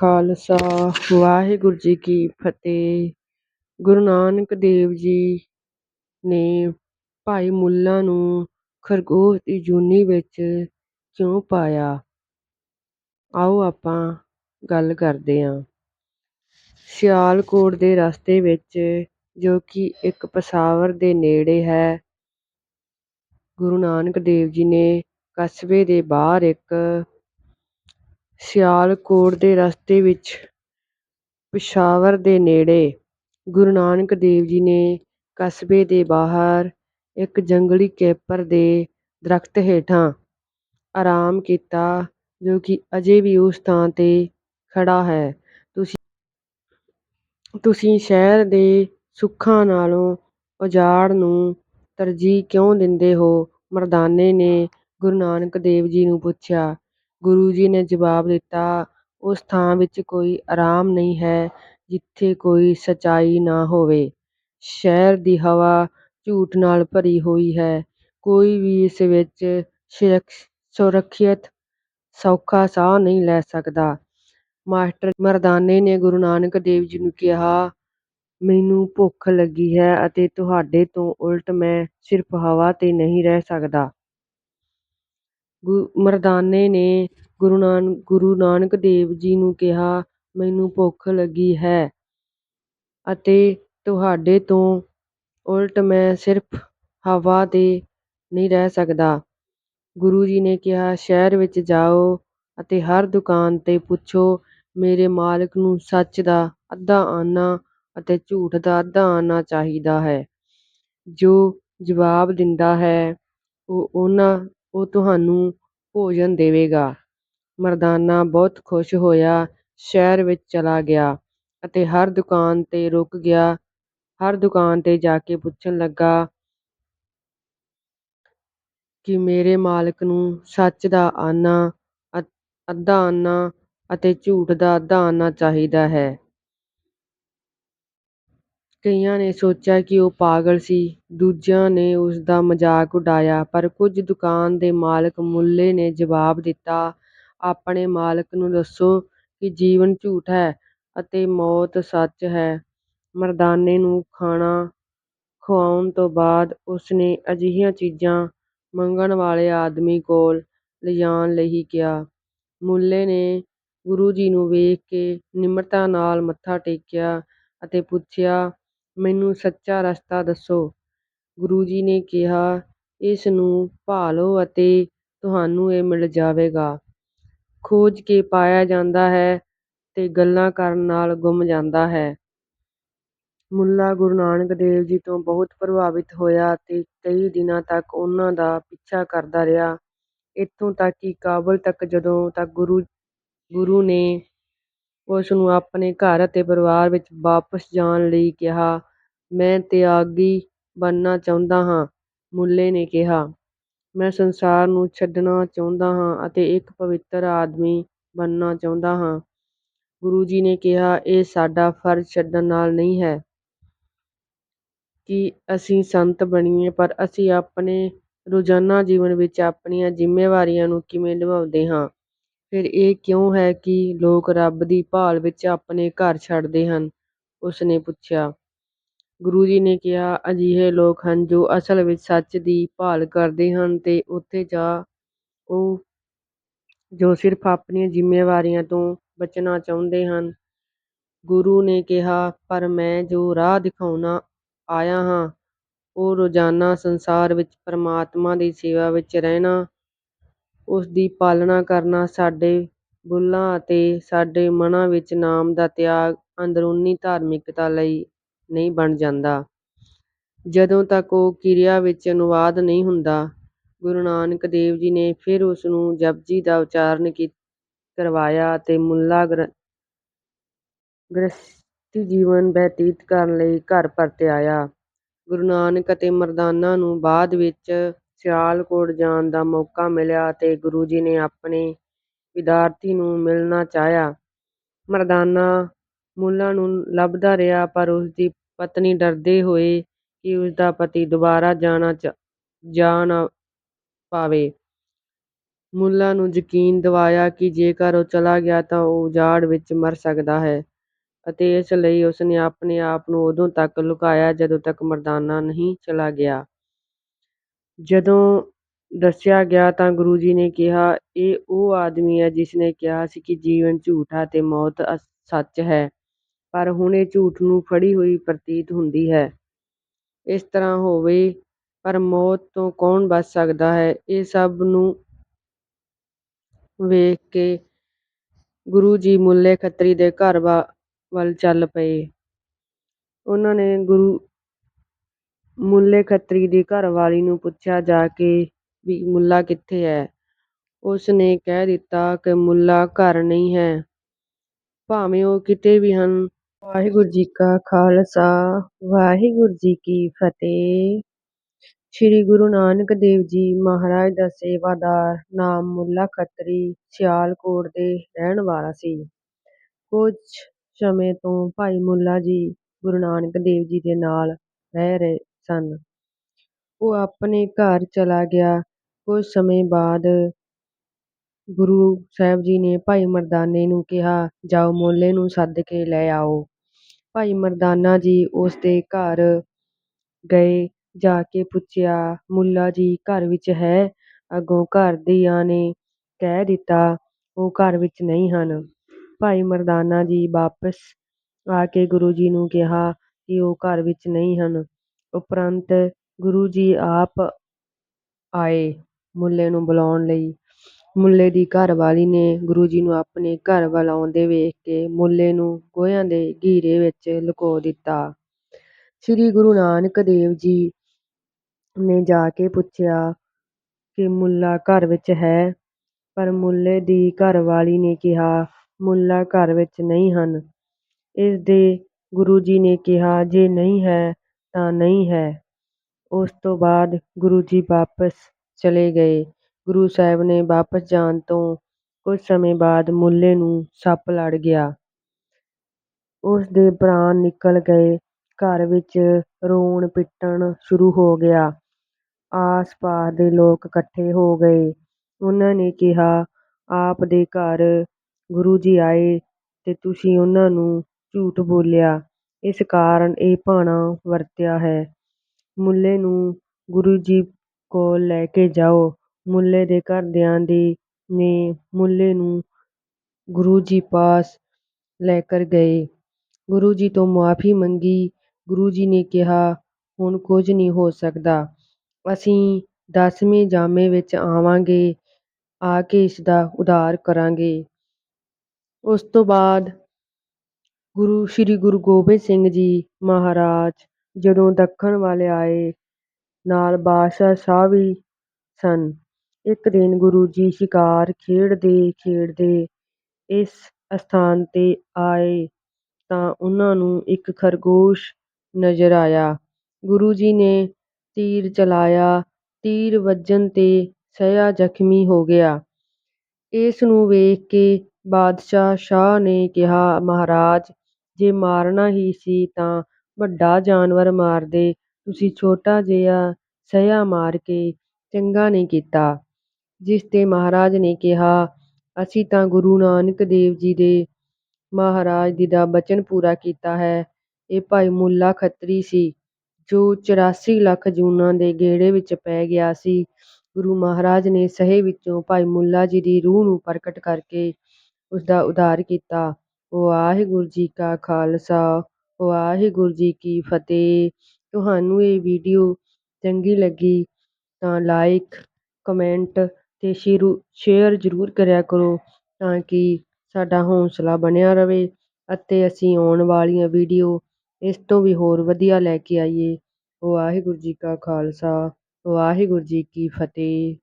ਖਾਲਸਾ। ਵਾਹਿਗੁਰੂ ਜੀ ਕੀ ਫਤਿਹ। ਗੁਰੂ ਨਾਨਕ ਦੇਵ ਜੀ ਨੇ ਭਾਈ ਮੁੱਲਾ ਨੂੰ ਖਰਗੋਸ਼ ਦੀ ਜੂਨੀ ਵਿੱਚ ਕਿਉਂ ਪਾਇਆ? ਆਓ ਆਪਾਂ ਗੱਲ ਕਰਦੇ ਹਾਂ। ਸਿਆਲਕੋਟ ਦੇ ਰਸਤੇ ਵਿੱਚ, ਜੋ ਕਿ ਇੱਕ ਪਸਾਵਰ ਦੇ ਨੇੜੇ ਹੈ, ਗੁਰੂ ਨਾਨਕ ਦੇਵ ਜੀ ਨੇ ਕਸਬੇ ਦੇ ਬਾਹਰ ਇੱਕ ਸਿਆਲਕੋਟ ਦੇ ਰਸਤੇ ਵਿੱਚ ਪਿਸ਼ਾਵਰ ਦੇ ਨੇੜੇ ਗੁਰੂ ਨਾਨਕ ਦੇਵ ਜੀ ਨੇ ਕਸਬੇ ਦੇ ਬਾਹਰ ਇੱਕ ਜੰਗਲੀ ਕੈਪਰ ਦੇ ਦਰਖਤ ਹੇਠਾਂ ਆਰਾਮ ਕੀਤਾ, ਜੋ ਕਿ ਅਜੇ ਵੀ ਉਸ ਥਾਂ ਤੇ ਖੜਾ ਹੈ। ਤੁਸੀਂ ਤੁਸੀਂ ਸ਼ਹਿਰ ਦੇ ਸੁੱਖਾਂ ਨਾਲੋਂ ਉਜਾੜ ਨੂੰ ਤਰਜੀਹ ਕਿਉਂ ਦਿੰਦੇ ਹੋ? ਮਰਦਾਨੇ ਨੇ ਗੁਰੂ ਨਾਨਕ ਦੇਵ ਜੀ ਨੂੰ ਪੁੱਛਿਆ। ਗੁਰੂ ਜੀ ਨੇ ਜਵਾਬ ਦਿੱਤਾ, ਉਸ ਥਾਂ ਵਿੱਚ ਕੋਈ ਆਰਾਮ ਨਹੀਂ ਹੈ ਜਿੱਥੇ ਕੋਈ ਸੱਚਾਈ ਨਾ ਹੋਵੇ। ਸ਼ਹਿਰ ਦੀ ਹਵਾ ਝੂਠ ਨਾਲ ਭਰੀ ਹੋਈ ਹੈ। ਕੋਈ ਵੀ ਇਸ ਵਿੱਚ ਸੁਰੱਖਿਅਤ, ਸੌਖਾ ਸਾਹ ਨਹੀਂ ਲੈ ਸਕਦਾ। ਮਾਸਟਰ ਮਰਦਾਨੇ ਨੇ ਗੁਰੂ ਨਾਨਕ ਦੇਵ ਜੀ ਨੂੰ ਕਿਹਾ, ਮੈਨੂੰ ਭੁੱਖ ਲੱਗੀ ਹੈ ਅਤੇ ਤੁਹਾਡੇ ਤੋਂ ਉਲਟ ਮੈਂ ਸਿਰਫ ਹਵਾ ਤੇ ਨਹੀਂ ਰਹਿ ਸਕਦਾ। ਮਰਦਾਨੇ ਨੇ ਗੁਰੂ ਨਾਨਕ ਦੇਵ ਜੀ ਨੂੰ ਕਿਹਾ, ਮੈਨੂੰ ਭੁੱਖ ਲੱਗੀ ਹੈ ਅਤੇ ਤੁਹਾਡੇ ਤੋਂ ਉਲਟ ਮੈਂ ਸਿਰਫ ਹਵਾ ਤੇ ਨਹੀਂ ਰਹਿ ਸਕਦਾ। ਗੁਰੂ ਜੀ ਨੇ ਕਿਹਾ, ਸ਼ਹਿਰ ਵਿੱਚ ਜਾਓ ਅਤੇ ਹਰ ਦੁਕਾਨ ਤੇ ਪੁੱਛੋ, ਮੇਰੇ ਮਾਲਕ ਨੂੰ ਸੱਚ ਦਾ ਅੱਧਾ ਆਨਾ ਅਤੇ ਝੂਠ ਦਾ ਅੱਧਾ ਆਨਾ ਚਾਹੀਦਾ ਹੈ। ਜੋ ਜਵਾਬ ਦਿੰਦਾ ਹੈ, ਉਹ ਉਹਨਾਂ ਉਹ ਤੁਹਾਨੂੰ ਭੋਜਨ ਦੇਵੇਗਾ। ਮਰਦਾਨਾ ਬਹੁਤ ਖੁਸ਼ ਹੋਇਆ, ਸ਼ਹਿਰ ਵਿੱਚ ਚਲਾ ਗਿਆ ਅਤੇ ਹਰ ਦੁਕਾਨ ਤੇ ਰੁਕ ਗਿਆ। ਹਰ ਦੁਕਾਨ ਤੇ ਜਾ ਕੇ ਪੁੱਛਣ ਲੱਗਾ ਕਿ ਮੇਰੇ ਮਾਲਕ ਨੂੰ ਸੱਚ ਦਾ ਆਨਾ ਅੱਧਾ ਆਨਾ ਅਤੇ ਝੂਠ ਦਾ ਅੱਧਾ ਆਨਾ ਚਾਹੀਦਾ ਹੈ। ਕਈਆਂ ਨੇ ਸੋਚਿਆ ਕਿ ਉਹ ਪਾਗਲ ਸੀ, ਦੂਜਿਆਂ ਨੇ ਉਸ ਦਾ ਮਜ਼ਾਕ ਉਡਾਇਆ, ਪਰ ਕੁਝ ਦੁਕਾਨ ਦੇ ਮਾਲਕ ਮੁੱਲੇ ਨੇ ਜਵਾਬ ਦਿੱਤਾ, ਆਪਣੇ ਮਾਲਕ ਨੂੰ ਦੱਸੋ ਕਿ ਜੀਵਨ ਝੂਠ ਹੈ ਅਤੇ ਮੌਤ ਸੱਚ ਹੈ। ਮਰਦਾਨੇ ਨੂੰ ਖਾਣਾ ਖੁਆਉਣ ਤੋਂ ਬਾਅਦ ਉਸ ਨੇ ਅਜਿਹੀਆਂ ਚੀਜ਼ਾਂ ਮੰਗਣ ਵਾਲੇ ਆਦਮੀ ਕੋਲ ਲਿਜਾਣ ਲਈ ਕਿਹਾ। ਮੁੱਲੇ ਨੇ ਗੁਰੂ ਜੀ ਨੂੰ ਵੇਖ ਕੇ ਨਿਮਰਤਾ ਨਾਲ ਮੱਥਾ ਟੇਕਿਆ ਅਤੇ ਪੁੱਛਿਆ ਮੈਨੂੰ ਸੱਚਾ ਰਸਤਾ ਦੱਸੋ। ਗੁਰੂ ਜੀ ਨੇ ਕਿਹਾ, ਇਸ ਨੂੰ ਭਾਲੋ ਅਤੇ ਤੁਹਾਨੂੰ ਇਹ ਮਿਲ ਜਾਵੇਗਾ। ਖੋਜ ਕੇ ਪਾਇਆ ਜਾਂਦਾ ਹੈ ਅਤੇ ਗੱਲਾਂ ਕਰਨ ਨਾਲ ਗੁੰਮ ਜਾਂਦਾ ਹੈ। ਮੁੱਲਾ ਗੁਰੂ ਨਾਨਕ ਦੇਵ ਜੀ ਤੋਂ ਬਹੁਤ ਪ੍ਰਭਾਵਿਤ ਹੋਇਆ ਅਤੇ ਕਈ ਦਿਨਾਂ ਤੱਕ ਉਹਨਾਂ ਦਾ ਪਿੱਛਾ ਕਰਦਾ ਰਿਹਾ। ਇੱਥੋਂ ਤੱਕ ਕਿ ਕਾਬਲ ਤੱਕ ਜਦੋਂ ਤੱਕ ਗੁਰੂ ਗੁਰੂ ਨੇ ਉਸ ਨੂੰ ਆਪਣੇ ਘਰ ਅਤੇ ਪਰਿਵਾਰ ਵਿੱਚ ਵਾਪਸ ਜਾਣ ਲਈ ਕਿਹਾ ਮੈਂ ਤਿਆਗੀ ਬਣਨਾ ਚਾਹੁੰਦਾ ਹਾਂ, ਮੁੱਲੇ ਨੇ ਕਿਹਾ। ਮੈਂ ਸੰਸਾਰ ਨੂੰ ਛੱਡਣਾ ਚਾਹੁੰਦਾ ਹਾਂ ਅਤੇ ਇੱਕ ਪਵਿੱਤਰ ਆਦਮੀ ਬਣਨਾ ਚਾਹੁੰਦਾ ਹਾਂ। ਗੁਰੂ ਜੀ ਨੇ ਕਿਹਾ, ਇਹ ਸਾਡਾ ਫਰਜ਼ ਛੱਡਣ ਨਾਲ ਨਹੀਂ ਹੈ ਕਿ ਅਸੀਂ ਸੰਤ ਬਣੀਏ, ਪਰ ਅਸੀਂ ਆਪਣੇ ਰੋਜ਼ਾਨਾ ਜੀਵਨ ਵਿੱਚ ਆਪਣੀਆਂ ਜ਼ਿੰਮੇਵਾਰੀਆਂ ਨੂੰ ਕਿਵੇਂ ਨਿਭਾਉਂਦੇ ਹਾਂ। ਫਿਰ ਇਹ ਕਿਉਂ ਹੈ ਕਿ ਲੋਕ ਰੱਬ ਦੀ ਭਾਲ ਵਿੱਚ ਆਪਣੇ ਘਰ ਛੱਡਦੇ ਹਨ? ਉਸ ਨੇ ਪੁੱਛਿਆ। ਗੁਰੂ ਜੀ ਨੇ ਕਿਹਾ, ਅਜਿਹੇ ਲੋਕ ਹਨ ਜੋ ਅਸਲ ਵਿੱਚ ਸੱਚ ਦੀ ਭਾਲ ਕਰਦੇ ਹਨ ਤੇ ਉੱਥੇ ਜਾ ਉਹ ਜੋ ਸਿਰਫ ਆਪਣੀਆਂ ਜ਼ਿੰਮੇਵਾਰੀਆਂ ਤੋਂ ਬਚਣਾ ਚਾਹੁੰਦੇ ਹਨ। ਗੁਰੂ ਨੇ ਕਿਹਾ, ਪਰ ਮੈਂ ਜੋ ਰਾਹ ਦਿਖਾਉਣਾ ਆਇਆ ਹਾਂ, ਉਹ ਰੋਜ਼ਾਨਾ ਸੰਸਾਰ ਵਿੱਚ ਪਰਮਾਤਮਾ ਦੀ ਸੇਵਾ ਵਿੱਚ ਰਹਿਣਾ, ਉਸ ਦੀ ਪਾਲਣਾ ਕਰਨਾ, ਸਾਡੇ ਬੁੱਲ੍ਹਾਂ ਅਤੇ ਸਾਡੇ ਮਨਾਂ ਵਿੱਚ ਨਾਮ ਦਾ ਤਿਆਗ ਅੰਦਰੂਨੀ ਧਾਰਮਿਕਤਾ ਲਈ ਨਹੀਂ ਬਣ ਜਾਂਦਾ। ਜਦੋਂ ਤੱਕ ਉਹ ਕਿਰਿਆ ਵਿੱਚ ਅਨੁਵਾਦ ਨਹੀਂ ਹੁੰਦਾ, ਗੁਰੂ ਨਾਨਕ ਦੇਵ ਜੀ ਨੇ ਫਿਰ ਉਸ ਨੂੰ ਜਪਜੀ ਦਾ ਉਚਾਰਨ ਕਰਵਾਇਆ ਅਤੇ ਮੁੱਲਾ ਗ੍ਰਸਤੀ ਜੀਵਨ ਬਤੀਤ ਕਰਨ ਲਈ ਘਰ ਪਰਤ ਆਇਆ ਗੁਰੂ ਨਾਨਕ ਅਤੇ ਮਰਦਾਨਾ ਨੂੰ ਬਾਅਦ ਵਿੱਚ ਸਿਆਲਕੋਟ ਜਾਣ ਦਾ ਮੌਕਾ ਮਿਲਿਆ ਅਤੇ ਗੁਰੂ ਜੀ ਨੇ ਆਪਣੇ ਵਿਦਿਆਰਥੀ ਨੂੰ ਮਿਲਣਾ ਚਾਹਿਆ। ਮਰਦਾਨਾ ਮੁੱਲਾ ਨੂੰ ਲੱਭਦਾ ਰਿਹਾ, ਪਰ ਉਸ ਦੀ ਪਤਨੀ ਡਰਦੇ ਹੋਏ ਕਿ ਉਸ ਦਾ ਪਤੀ ਦੁਬਾਰਾ ਜਾਣਾ ਚ ਜਾ ਨਾ ਪਾਵੇ ਮੁੱਲਾ ਨੂੰ ਯਕੀਨ ਦਿਵਾਇਆ ਕਿ ਜੇਕਰ ਉਹ ਚਲਾ ਗਿਆ ਤਾਂ ਉਹ ਉਜਾੜ ਵਿੱਚ ਮਰ ਸਕਦਾ ਹੈ ਅਤੇ ਇਸ ਲਈ ਉਸਨੇ ਆਪਣੇ ਆਪ ਨੂੰ ਉਦੋਂ ਤੱਕ ਲੁਕਾਇਆ ਜਦੋਂ ਤੱਕ ਮਰਦਾਨਾ ਨਹੀਂ ਚਲਾ ਗਿਆ। ਜਦੋਂ ਦੱਸਿਆ ਗਿਆ ਤਾਂ ਗੁਰੂ ਜੀ ਨੇ ਕਿਹਾ, ਇਹ ਉਹ ਆਦਮੀ ਹੈ ਜਿਸਨੇ ਕਿਹਾ ਸੀ ਕਿ ਜੀਵਨ ਝੂਠ ਹੈ ਤੇ ਮੌਤ ਸੱਚ ਹੈ, ਪਰ ਹੁਣ ਇਹ ਝੂਠ ਨੂੰ ਫੜੀ ਹੋਈ ਪ੍ਰਤੀਤ ਹੁੰਦੀ ਹੈ। ਇਸ ਤਰ੍ਹਾਂ ਹੋਵੇ ਪਰ ਮੌਤ ਤੋਂ ਕੌਣ ਬਚ ਸਕਦਾ ਹੈ? ਇਹ ਸਭ ਨੂੰ ਵੇਖ ਕੇ ਗੁਰੂ ਜੀ ਮੁੱਲੇ ਖੱਤਰੀ ਦੇ ਘਰ ਵੱਲ ਚੱਲ ਪਏ। ਉਨ੍ਹਾਂ ਨੇ ਮੁੱਲੇ ਖੱਤਰੀ ਦੀ ਘਰਵਾਲੀ ਨੂੰ ਪੁੱਛਿਆ ਜਾ ਕੇ ਵੀ ਮੁੱਲਾ ਕਿੱਥੇ ਹੈ? ਉਸ ਨੇ ਕਹਿ ਦਿੱਤਾ ਕਿ ਮੁੱਲਾ ਘਰ ਨਹੀਂ ਹੈ, ਭਾਵੇਂ ਉਹ ਕਿਤੇ ਵੀ ਹਨ। ਵਾਹਿਗੁਰੂ ਜੀ ਕਾ ਖਾਲਸਾ ਵਾਹਿਗੁਰੂ ਜੀ ਕੀ ਫਤਿਹ। ਸ੍ਰੀ ਗੁਰੂ ਨਾਨਕ ਦੇਵ ਜੀ ਮਹਾਰਾਜ ਦਾ ਸੇਵਾਦਾਰ ਨਾਮ ਮੁੱਲਾ ਖੱਤਰੀ ਸਿਆਲਕੋਟ ਦੇ ਰਹਿਣ ਵਾਲਾ ਸੀ। ਕੁਝ ਸਮੇਂ ਤੋਂ ਭਾਈ ਮੁੱਲਾ ਜੀ ਗੁਰੂ ਨਾਨਕ ਦੇਵ ਜੀ ਦੇ ਨਾਲ ਰਹਿ ਰਹੇ ਸਨ। ਉਹ ਆਪਣੇ ਘਰ ਚਲਾ ਗਿਆ। ਕੁਝ ਸਮੇਂ ਬਾਅਦ ਗੁਰੂ ਸਾਹਿਬ ਜੀ ਨੇ ਭਾਈ ਮਰਦਾਨੇ ਨੂੰ ਕਿਹਾ, ਜਾਓ ਮੁੱਲੇ ਨੂੰ ਸੱਦ ਕੇ ਲੈ ਆਓ। ਭਾਈ ਮਰਦਾਨਾ ਜੀ ਉਸ ਦੇ ਘਰ ਗਏ। ਜਾ ਕੇ ਪੁੱਛਿਆ, ਮੁੱਲਾ ਜੀ ਘਰ ਵਿੱਚ ਹੈ? ਅੱਗੋਂ ਘਰ ਦੀਆਂ ਨੇ ਕਹਿ ਦਿੱਤਾ, ਉਹ ਘਰ ਵਿੱਚ ਨਹੀਂ ਹਨ। ਭਾਈ ਮਰਦਾਨਾ ਜੀ ਵਾਪਸ ਆ ਕੇ ਗੁਰੂ ਜੀ ਨੂੰ ਕਿਹਾ ਕਿ ਉਹ ਘਰ ਵਿੱਚ ਨਹੀਂ ਹਨ। ਉਪਰੰਤ ਗੁਰੂ ਜੀ ਆਪ ਆਏ ਮੁੱਲੇ ਨੂੰ ਬੁਲਾਉਣ ਲਈ। ਮੁੱਲੇ ਦੀ ਘਰਵਾਲੀ ਨੇ ਗੁਰੂ ਜੀ ਨੂੰ ਆਪਣੇ ਘਰ ਵੱਲ ਆਉਂਦੇ ਵੇਖ ਕੇ ਮੁੱਲੇ ਨੂੰ ਗੋਹਿਆਂ ਦੇ ਘੀਰੇ ਵਿੱਚ ਲੁਕੋ ਦਿੱਤਾ। ਸ੍ਰੀ ਗੁਰੂ ਨਾਨਕ ਦੇਵ ਜੀ ਨੇ ਜਾ ਕੇ ਪੁੱਛਿਆ ਕਿ ਮੁੱਲਾ ਘਰ ਵਿੱਚ ਹੈ? ਪਰ ਮੁੱਲੇ ਦੀ ਘਰਵਾਲੀ ਨੇ ਕਿਹਾ, ਮੁੱਲਾ ਘਰ ਵਿੱਚ ਨਹੀਂ ਹਨ। ਇਸ ਦੇ ਗੁਰੂ ਜੀ ਨੇ ਕਿਹਾ, ਜੇ ਨਹੀਂ ਹੈ ਤਾਂ ਨਹੀਂ ਹੈ। ਉਸ ਤੋਂ ਬਾਅਦ ਗੁਰੂ ਜੀ ਵਾਪਸ ਚਲੇ ਗਏ। ਗੁਰੂ ਸਾਹਿਬ ਨੇ ਵਾਪਸ ਜਾਣ ਤੋਂ ਕੁਝ ਸਮੇਂ ਬਾਅਦ ਮੁੱਲੇ ਨੂੰ ਸੱਪ ਲੜ ਗਿਆ। ਉਸ ਦੇ ਪ੍ਰਾਣ ਨਿਕਲ ਗਏ। ਘਰ ਵਿੱਚ ਰੋਣ ਪਿੱਟਣ ਸ਼ੁਰੂ ਹੋ ਗਿਆ। ਆਸ ਪਾਸ ਦੇ ਲੋਕ ਇਕੱਠੇ ਹੋ ਗਏ। ਉਨ੍ਹਾਂ ਨੇ ਕਿਹਾ, ਆਪ ਦੇ ਘਰ ਗੁਰੂ ਜੀ ਆਏ ਤੇ ਤੁਸੀਂ ਉਨ੍ਹਾਂ ਨੂੰ ਝੂਠ ਬੋਲਿਆ, ਇਸ ਕਾਰਨ ਇਹ ਭਾਣਾ ਵਰਤਿਆ ਹੈ। ਮੁੱਲੇ ਨੂੰ ਗੁਰੂ ਜੀ ਕੋਲ ਲੈ ਕੇ ਜਾਓ। ਮੁੱਲੇ ਦੇ ਘਰਦਿਆਂ ਦੇ ਨੇ ਮੁੱਲੇ ਨੂੰ ਗੁਰੂ ਜੀ ਪਾਸ ਲੈ ਕਰ ਗਏ। ਗੁਰੂ ਜੀ ਤੋਂ ਮੁਆਫ਼ੀ ਮੰਗੀ। ਗੁਰੂ ਜੀ ਨੇ ਕਿਹਾ, ਹੁਣ ਕੁਝ ਨਹੀਂ ਹੋ ਸਕਦਾ। ਅਸੀਂ ਦਸਵੇਂ ਜਾਮੇ ਵਿੱਚ ਆਵਾਂਗੇ, ਆ ਕੇ ਇਸਦਾ ਉਧਾਰ ਕਰਾਂਗੇ। ਉਸ ਤੋਂ ਬਾਅਦ ਗੁਰੂ ਸ੍ਰੀ ਗੁਰੂ ਗੋਬਿੰਦ ਸਿੰਘ ਜੀ ਮਹਾਰਾਜ ਜਦੋਂ ਦੱਖਣ ਵੱਲ ਆਏ, ਨਾਲ ਬਾਦਸ਼ਾਹ ਸ਼ਾਹ ਵੀ ਸਨ। ਇੱਕ ਦਿਨ ਗੁਰੂ ਜੀ ਸ਼ਿਕਾਰ ਖੇਡਦੇ ਖੇਡਦੇ ਇਸ ਅਸਥਾਨ ਤੇ ਆਏ ਤਾਂ ਉਨ੍ਹਾਂ ਨੂੰ ਇੱਕ ਖਰਗੋਸ਼ ਨਜ਼ਰ ਆਇਆ। ਗੁਰੂ ਜੀ ਨੇ ਤੀਰ ਚਲਾਇਆ। ਤੀਰ ਵੱਜਣ ਤੇ ਸ਼ਾਹ ਜ਼ਖ਼ਮੀ ਹੋ ਗਿਆ। ਇਸ ਨੂੰ ਵੇਖ ਕੇ ਬਾਦਸ਼ਾਹ ਸ਼ਾਹ ਨੇ ਕਿਹਾ, ਮਹਾਰਾਜ ਜੇ ਮਾਰਨਾ ਹੀ ਸੀ ਤਾਂ ਵੱਡਾ ਜਾਨਵਰ ਮਾਰਦੇ, ਤੁਸੀਂ ਛੋਟਾ ਜਿਹਾ ਸ਼ਾਹ ਮਾਰ ਕੇ ਚੰਗਾ ਨਹੀਂ ਕੀਤਾ। ਜਿਸ ਤੇ ਮਹਾਰਾਜ ਨੇ ਕਿਹਾ, ਅਸੀਂ ਤਾਂ ਗੁਰੂ ਨਾਨਕ ਦੇਵ ਜੀ ਦੇ ਮਹਾਰਾਜ ਜੀ ਦਾ ਬਚਨ ਪੂਰਾ ਕੀਤਾ ਹੈ। ਇਹ ਭਾਈ ਮੁੱਲਾ ਖੱਤਰੀ ਸੀ, ਜੋ ਚੁਰਾਸੀ ਲੱਖ ਜੂਨਾਂ ਦੇ ਗੇੜੇ ਵਿੱਚ ਪੈ ਗਿਆ ਸੀ। ਗੁਰੂ ਮਹਾਰਾਜ ਨੇ ਸਹੇ ਵਿੱਚੋਂ ਭਾਈ ਮੁੱਲਾ ਜੀ ਦੀ ਰੂਹ ਨੂੰ ਪ੍ਰਗਟ ਕਰਕੇ ਉਸਦਾ ਉਧਾਰ ਕੀਤਾ। ਵਾਹਿਗੁਰੂ ਜੀ ਕਾ ਖਾਲਸਾ ਵਾਹਿਗੁਰੂ ਜੀ ਕੀ ਫਤਿਹ। ਤੁਹਾਨੂੰ ਇਹ ਵੀਡੀਓ ਚੰਗੀ ਲੱਗੀ ਤਾਂ ਲਾਇਕ, ਕਮੈਂਟ ਅਤੇ ਤੇ ਸ਼ੇਅਰ ਜ਼ਰੂਰ ਕਰਿਆ ਕਰੋ ਤਾਂ ਕਿ ਸਾਡਾ ਹੌਂਸਲਾ ਬਣਿਆ ਰਹੇ ਅਤੇ ਅਸੀਂ ਆਉਣ ਵਾਲੀਆਂ ਵੀਡੀਓ ਇਸ ਤੋਂ ਵੀ ਹੋਰ ਵਧੀਆ ਲੈ ਕੇ ਆਈਏ। ਵਾਹਿਗੁਰੂ ਜੀ ਕਾ ਖਾਲਸਾ, ਵਾਹਿਗੁਰੂ ਜੀ ਕੀ ਫਤਿਹ।